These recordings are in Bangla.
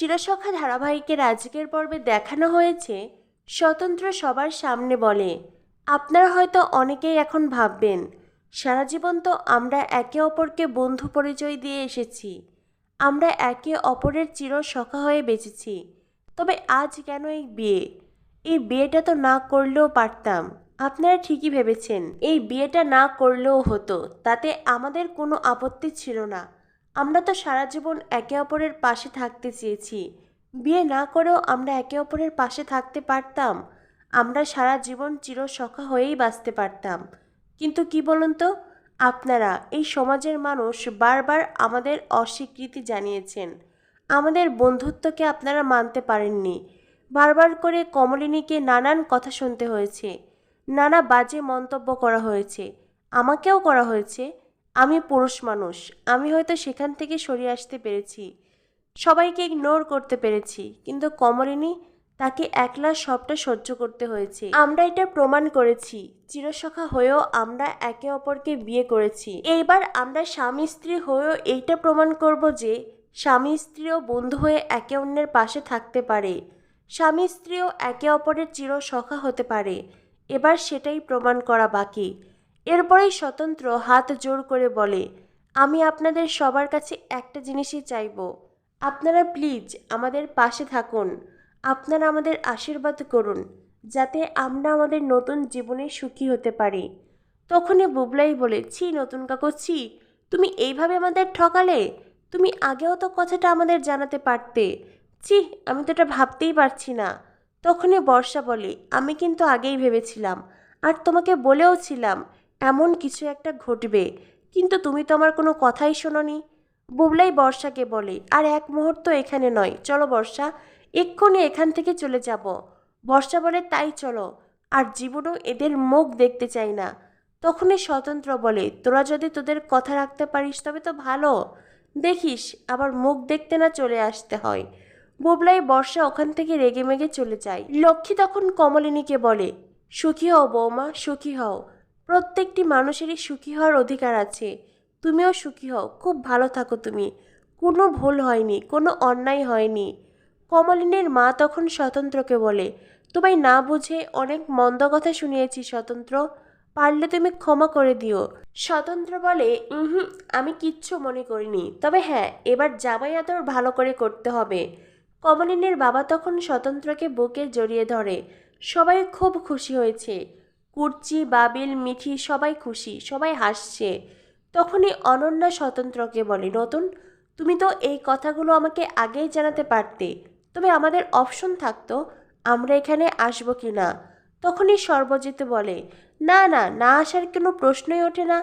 চিরসখা ধারাবাহিকের আজকের পর্বে দেখানো হয়েছে, স্বতন্ত্র সবার সামনে বলে। আপনারা হয়তো অনেকেই এখন ভাববেন, সারা জীবন তো আমরা একে অপরকে বন্ধু পরিচয় দিয়ে এসেছি, আমরা একে অপরের চিরসখা হয়ে বেঁচেছি। তবে আজ কেন এই বিয়ে? এই বিয়েটা তো না করলেও পারতাম, আপনারা ঠিকই ভেবেছেন। এই বিয়েটা না করলেও হতো, তাতে আমাদের কোনো আপত্তি ছিল না। আমরা তো সারা জীবন একে অপরের পাশে থাকতে চেয়েছি। বিয়ে না করেও আমরা একে অপরের পাশে থাকতে পারতাম। আমরা সারা জীবন চিরসখা হয়েই বাঁচতে পারতাম। কিন্তু কি বলুন তো, আপনারা, এই সমাজের মানুষ বারবার আমাদের অস্বীকৃতি জানিয়েছেন। আমাদের বন্ধুত্বকে আপনারা মানতে পারেননি। বারবার করে কমলিনীকে নানান কথা শুনতে হয়েছে। নানা বাজে মন্তব্য করা হয়েছে। আমাকেও করা হয়েছে। আমি পুরুষ মানুষ, আমি হয়তো সেখান থেকে সরিয়ে আসতে পেরেছি। সবাইকে ইগনোর করতে পেরেছি, কিন্তু কমলিনী তাকে একলা সবটা সহ্য করতে হয়েছে। আমরা এটা প্রমাণ করেছি, চিরসখা হয়েও আমরা একে অপরকে বিয়ে করেছি। এইবার আমরা স্বামী স্ত্রী হয়েও এইটা প্রমাণ করব যে স্বামী স্ত্রীও বন্ধু হয়ে একে অন্যের পাশে থাকতে পারে। স্বামী স্ত্রীও একে অপরের চিরসখা হতে পারে। এবার সেটাই প্রমাণ করা বাকি। এরপরেই স্বতন্ত্র হাত জোর করে বলে, আমি আপনাদের সবার কাছে একটা জিনিসই চাইব। আপনারা প্লিজ আমাদের পাশে থাকুন। আপনারা আমাদের আশীর্বাদ করুন, যাতে আমরা আমাদের নতুন জীবনে সুখী হতে পারি। তখনই বুবলাই বলে, ছি, নতুন কাকু, ছি, তুমি এইভাবে আমাদের ঠকালে? তুমি আগেও তো কথাটা আমাদের জানাতে পারতে। ছি, আমি তো এটা ভাবতেই পারছি না। তখনই বর্ষা বলে, আমি কিন্তু আগেই ভেবেছিলাম, আর তোমাকে বলেও ছিলাম এমন কিছু একটা ঘটবে। কিন্তু তুমি তো আমার কোনো কথাই শোনোনি। বুবলাই বর্ষাকে বলে, আর এক মুহূর্ত এখানে নয়। চলো বর্ষা, এক্ষুনি এখান থেকে চলে যাব। বর্ষা বলে, তাই চলো। আর জীবনেও এদের মুখ দেখতে চাই না। তখনই স্বতন্ত্র বলে, তোরা যদি তোদের কথা রাখতে পারিস তবে তো ভালো। দেখিস, আবার মুখ দেখতে না চলে আসতে হয়। বুবলাই বর্ষা ওখান থেকে রেগে মেগে চলে যায়। লক্ষ্মী তখন কমলিনীকে বলে, সুখী হও বৌমা, সুখী হও। প্রত্যেকটি মানুষেরই সুখী হওয়ার অধিকার আছে। তুমিও সুখী হও। খুব ভালো থাকো তুমি। কোনো ভুল হয়নি, কোনো অন্যায় হয়নি। কমলিনীর মা তখন স্বতন্ত্রকে বলে, তোমায় না বুঝে অনেক মন্দ কথা শুনিয়েছি স্বতন্ত্র। পারলে তুমি ক্ষমা করে দিও। স্বতন্ত্র বলে হুম আমি কিচ্ছু মনে করিনি। তবে হ্যাঁ এবার জামাই আদর ভালো করে করতে হবে। কমলিনীর বাবা তখন স্বতন্ত্রকে বুকে জড়িয়ে ধরে। সবাই খুব খুশি হয়েছে। কুর্চি, বাবিল, মিঠি সবাই খুশি, সবাই হাসছে। তখনই অনন্যা স্বতন্ত্রকে বলে, নতুন, তুমি তো এই কথাগুলো আমাকে আগেই জানাতে পারতে। তবে আমাদের অপশন থাকতো, আমরা এখানে আসব কি না তখনই সর্বজিৎ বলে, না না না আসার কোনো প্রশ্নই ওঠে না।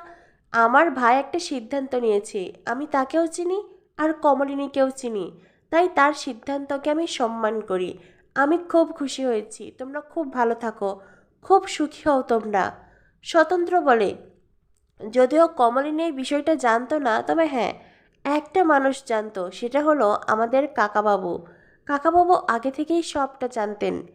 আমার ভাই একটা সিদ্ধান্ত নিয়েছে, আমি তাকেও চিনি আর কমলিনীকেও চিনি। তাই তার সিদ্ধান্তকে আমি সম্মান করি। আমি খুব খুশি হয়েছি, তোমরা খুব ভালো থাকো। খুব সুখী হও তোমরা। স্বতন্ত্র বলে, যদিও কমলিনী এই বিষয়টা জানতো না, তবে হ্যাঁ একটা মানুষ জানতো, সেটা হলো আমাদের কাকাবাবু। কাকাবাবু আগে থেকেই সবটা জানতেন।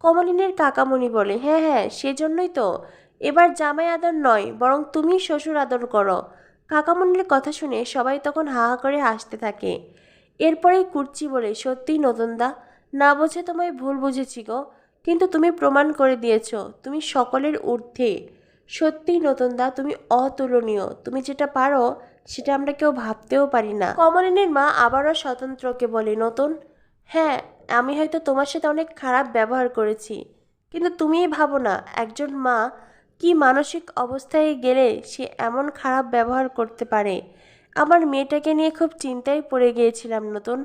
কমলিনের কাকামণি বলে হ্যাঁ হ্যাঁ সেজন্যই তো। এবার জামাই আদর নয়, বরং তুমি শ্বশুর আদর করো। কাকামণির কথা শুনে সবাই তখন হা হা করে হাসতে থাকে। এরপরেই কুর্চি বলে, সত্যিই নতনদা না বোঝে তোমায় ভুল বুঝেছি গো। কিন্তু তুমি প্রমাণ করে দিয়েছ, তুমি সকলের ঊর্ধ্বে। সত্যিই নতনদা তুমি অতুলনীয়। তুমি যেটা পারো, সেটা আমরা কেউ ভাবতেও পারি না। কমলিনীর মা আবারও স্বতন্ত্রকে বলে, নতুন হ্যাঁ আমি হয়তো তোমার সাথে অনেক খারাপ ব্যবহার করেছি, কিন্তু তুমিই ভাবো না, একজন মা কি মানসিক অবস্থায় গেলে সে এমন খারাপ ব্যবহার করতে পারে? আমার মেয়েটাকে নিয়ে খুব চিন্তায় পড়ে গিয়েছিলাম, নতুন।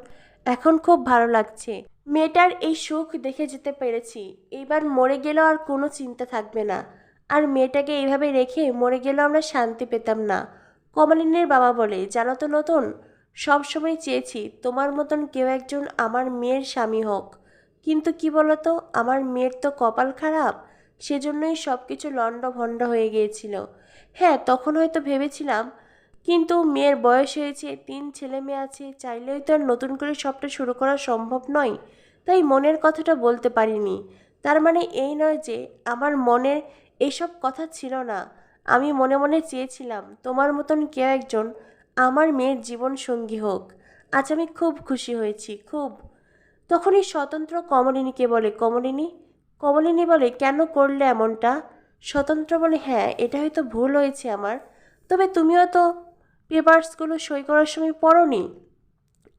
এখন খুব ভালো লাগছে। মেয়েটার এই সুখ দেখে যেতে পেরেছি। এইবার মরে গেলেও আর কোনো চিন্তা থাকবে না। আর মেয়েটাকে এইভাবে রেখে মরে গেলেও আমরা শান্তি পেতাম না। কমলিনীর বাবা বলে, জানো তো নতুন, সব সময় চেয়েছি তোমার মতন কেউ একজন আমার মেয়ের স্বামী হোক। কিন্তু কি বলতো, আমার মেয়ের তো কপাল খারাপ, সেজন্যই সব কিছু লণ্ডভণ্ড হয়ে গিয়েছিল। হ্যাঁ তখন হয়তো ভেবেছিলাম কিন্তু মেয়ের বয়স হয়েছে, তিন ছেলে মেয়ে আছে, চাইলেই তো আর নতুন করে সবটা শুরু করা সম্ভব নয়। তাই মনের কথাটা বলতে পারিনি। তার মানে এই নয় যে, আমার মনের এসব কথা ছিল না। আমি মনে মনে চেয়েছিলাম, তোমার মতন কেউ একজন আমার মেয়ের জীবন সঙ্গী হোক। আজ আমি খুব খুশি হয়েছি, খুব। তখনই স্বতন্ত্র কমলিনীকে বলে, কমলিনী কমলিনী বলে, কেন করলে এমনটা? স্বতন্ত্র বলে হ্যাঁ এটা হয়তো ভুল হয়েছে আমার। তবে তুমিও তো পেপারসগুলো সই করার সময় পড়োনি।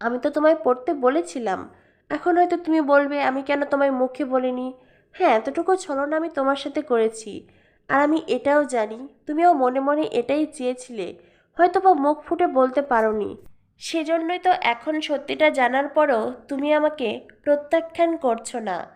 আমি তো তোমায় পড়তে বলেছিলাম। এখন হয়তো তুমি বলবে, আমি কেন তোমায় মুখে বলিনি? হ্যাঁ এতটুকু ছলনা আমি তোমার সাথে করেছি। আর আমি এটাও জানি, তুমিও মনে মনে এটাই চেয়েছিলে। হয়তো বা মুখ ফুটে বলতে পারোনি। সেজন্যই তো এখন সত্যিটা জানার পরও তুমি আমাকে প্রত্যাখ্যান করছ না।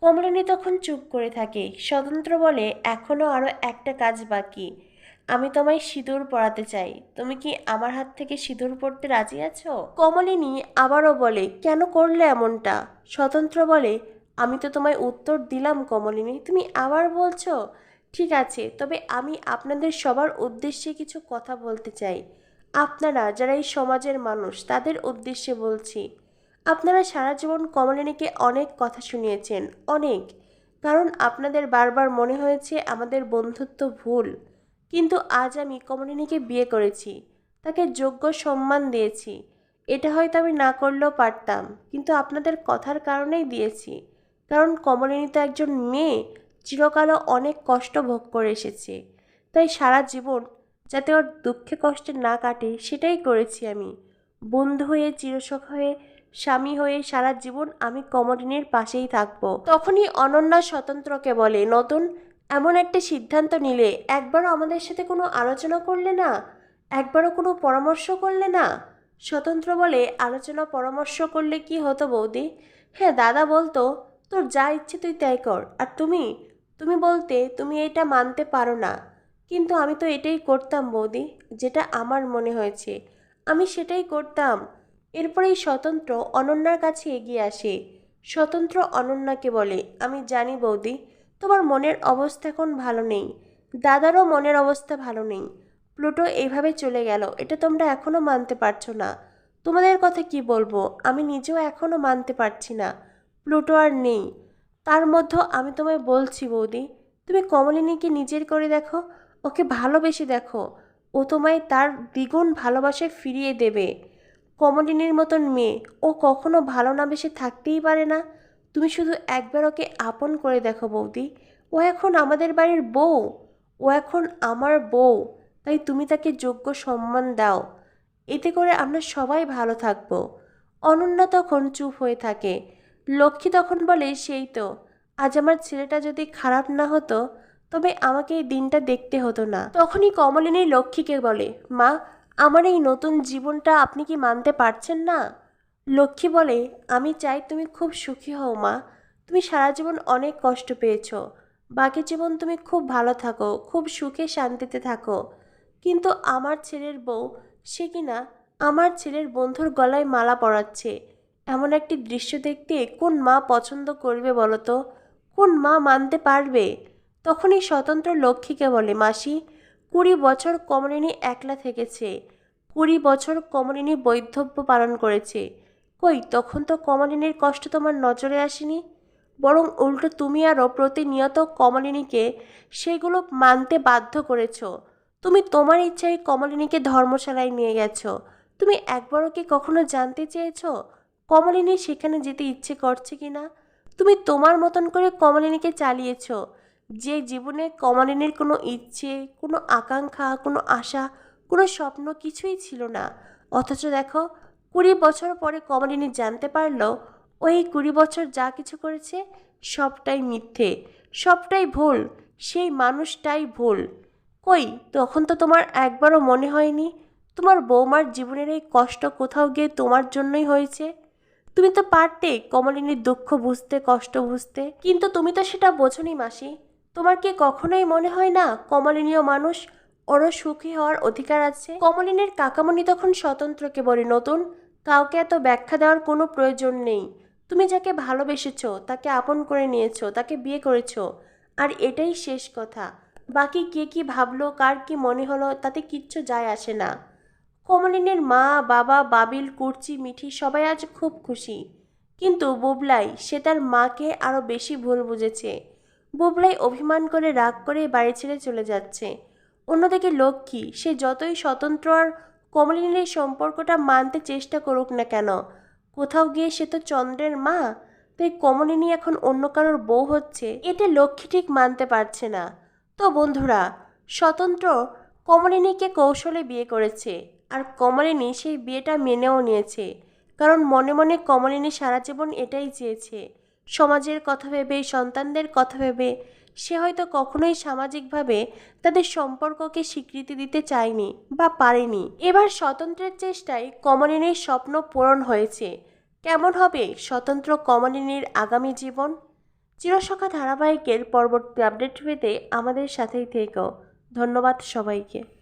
কমলিনী তখন চুপ করে থাকে। স্বতন্ত্র বলে এখনও আরও একটা কাজ বাকি। আমি তোমায় সিঁদুর পরাতে চাই। তুমি কি আমার হাত থেকে সিঁদুর পরতে রাজি আছো? কমলিনী আবারও বলে, কেন করলে এমনটা? স্বতন্ত্র বলে, আমি তো তোমায় উত্তর দিলাম কমলিনী, তুমি আবার বলছো? ঠিক আছে, তবে আমি আপনাদের সবার উদ্দেশ্যে কিছু কথা বলতে চাই। আপনারা যারা এই সমাজের মানুষ, তাদের উদ্দেশ্যে বলছি। আপনারা সারা জীবন কমলিনীকে অনেক কথা শুনিয়েছেন, অনেক। কারণ আপনাদের বারবার মনে হয়েছে আমাদের বন্ধুত্ব ভুল। কিন্তু আজ আমি কমলিনীকে বিয়ে করেছি, তাকে যোগ্য সম্মান দিয়েছি। এটা হয়তো আমি না করলেও পারতাম, কিন্তু আপনাদের কথার কারণেই দিয়েছি। কারণ কমলিনী তো একজন মেয়ে, চিরকালও অনেক কষ্ট ভোগ করে এসেছে। তাই সারা জীবন যাতে ওর দুঃখে কষ্টে না কাটে, সেটাই করেছি আমি। বন্ধু হয়ে, চিরসখ হয়ে, স্বামী হয়ে সারা জীবন আমি কমলিনীর পাশেই থাকব। তখনই অনন্যা স্বতন্ত্রকে বলে, নতুন এমন একটা সিদ্ধান্ত নিলে একবারও আমাদের সাথে কোনো আলোচনা করলে না? একবারও কোনো পরামর্শ করলে না? স্বতন্ত্র বলে আলোচনা পরামর্শ করলে কি হতো বৌদি? হ্যাঁ দাদা বলতো, তোর যা ইচ্ছে তুই তাই কর। আর তুমি? তুমি বলতে, তুমি এটা মানতে পারো না। কিন্তু আমি তো এটাই করতাম বৌদি, যেটা আমার মনে হয়েছে। আমি সেটাই করতাম। এরপরেই স্বতন্ত্র অনন্যার কাছে এগিয়ে আসে। স্বতন্ত্র অনন্যাকে বলে, আমি জানি বৌদি তোমার মনের অবস্থা এখন ভালো নেই। দাদারও মনের অবস্থা ভালো নেই। প্লুটো এইভাবে চলে গেল, এটা তোমরা এখনও মানতে পারছ না। তোমাদের কথা কি বলব? আমি নিজেও এখনও মানতে পারছি না। প্লুটো আর নেই। তার মধ্যে আমি তোমায় বলছি বৌদি, তুমি কমলিনীকে নিজের করে দেখো, ওকে ভালোবেসে দেখো। ও তোমায় তার দ্বিগুণ ভালোবাসায় ফিরিয়ে দেবে। কমলিনীর মতন মেয়ে, ও কখনো ভালো না বেশি থাকতেই পারে না। তুমি শুধু একবার ওকে আপন করে দেখো বৌদি। ও এখন আমাদের বাড়ির বউ। ও এখন আমার বউ। তাই তুমি তাকে যোগ্য সম্মান দাও। এতে করে আমরা সবাই ভালো থাকব। অনন্যা তখন চুপ হয়ে থাকে। লক্ষ্মী তখন বলে, সেই তো। আজ আমার ছেলেটা যদি খারাপ না হতো, তবে আমাকে এই দিনটা দেখতে হতো না। তখনই কমলিনী লক্ষ্মীকে বলে, মা, আমার এই নতুন জীবনটা আপনি কি মানতে পারছেন না? লক্ষ্মী বলে, আমি চাই তুমি খুব সুখী হও, মা। তুমি সারা জীবন অনেক কষ্ট পেয়েছ। বাকি জীবন তুমি খুব ভালো থাকো, খুব সুখে শান্তিতে থাকো। কিন্তু আমার ছেলের বউ, সে কিনা আমার ছেলের বন্ধুর গলায় মালা পরাচ্ছে। এমন একটি দৃশ্য দেখতে কোন মা পছন্দ করবে বলো তো? কোন মা মানতে পারবে? তখনই স্বতন্ত্র লক্ষ্মীকে বলে, মাসি, কুড়ি বছর কমলিনী একলা থেকেছে। কুড়ি বছর কমলিনী বৈধব্য পালন করেছে। কই, তখন তো কমলিনীর কষ্ট তোমার নজরে আসেনি। বরং উল্টো তুমি আরও প্রতিনিয়ত কমলিনীকে সেগুলো মানতে বাধ্য করেছ। তুমি তোমার ইচ্ছায় কমলিনীকে ধর্মশালায় নিয়ে গেছো। তুমি একবারও কি কখনো জানতে চেয়েছো কমলিনী সেখানে যেতে ইচ্ছে করছে কি না তুমি তোমার মতন করে কমলিনীকে চালিয়েছ। যে জীবনে কমলিনীর কোনো ইচ্ছে, কোনো আকাঙ্ক্ষা, কোনো আশা, কোনো স্বপ্ন কিছুই ছিল না। অথচ দেখো কুড়ি বছর পরে কমলিনী জানতে পারল, ওই কুড়ি বছর যা কিছু করেছে, সবটাই মিথ্যে, সবটাই ভুল, সেই মানুষটাই ভুল। কই, তখন তো তোমার একবারও মনে হয়নি, তোমার বৌমার জীবনের এই কষ্ট কোথাও গিয়ে তোমার জন্যই হয়েছে? তুমি তো পারতে কমলিনীর দুঃখ বুঝতে, কষ্ট বুঝতে, কিন্তু তুমি তো সেটা বোঝনি মাসি। তোমার কি কখনোই মনে হয় না কমলিনীয় মানুষ ওরও সুখী হওয়ার অধিকার আছে। কমলিনের কাকামণি তখন স্বতন্ত্রকে বলে, নতুন, কাউকে এত ব্যাখ্যা দেওয়ার কোনো প্রয়োজন নেই। তুমি যাকে ভালোবেসেছ, তাকে আপন করে নিয়েছো, তাকে বিয়ে করেছ, আর এটাই শেষ কথা। বাকি কে কি ভাবলো, কার কি মনে হলো, তাতে কিচ্ছু যায় আসে না। কমলিনের মা, বাবা, বাবিল, কুর্চি, মিঠি সবাই আজ খুব খুশি। কিন্তু বুবলাই, সে তার মাকে আরও বেশি ভুল বুঝেছে। বুবলাই অভিমান করে রাগ করে বাড়ি ছেড়ে চলে যাচ্ছে। অন্যদিকে লক্ষ্মী, সে যতই স্বতন্ত্র আর কমলিনীর সম্পর্কটা মানতে চেষ্টা করুক না কেন, কোথাও গিয়ে সে তো চন্দ্রের মা, তাই কমলিনী এখন অন্য কারোর বউ হচ্ছে, এটা লক্ষ্মী ঠিক মানতে পারছে না। তো বন্ধুরা, স্বতন্ত্র কমলিনীকে কৌশলে বিয়ে করেছে, আর কমলিনী সেই বিয়েটা মেনেও নিয়েছে, কারণ মনে মনে কমলিনী সারা জীবন এটাই চেয়েছে। সমাজের কথা ভেবে, সন্তানদের কথা ভেবে সে হয়তো কখনোই সামাজিকভাবে তাদের সম্পর্ককে স্বীকৃতি দিতে চায়নি বা পারেনি। এবার স্বতন্ত্রের চেষ্টায় কমলিনীর স্বপ্ন পূরণ হয়েছে। কেমন হবে স্বতন্ত্র কমলিনীর আগামী জীবন? চিরসখা ধারাবাহিকের পরবর্তী আপডেট পেতে আমাদের সাথেই থেকো। ধন্যবাদ সবাইকে।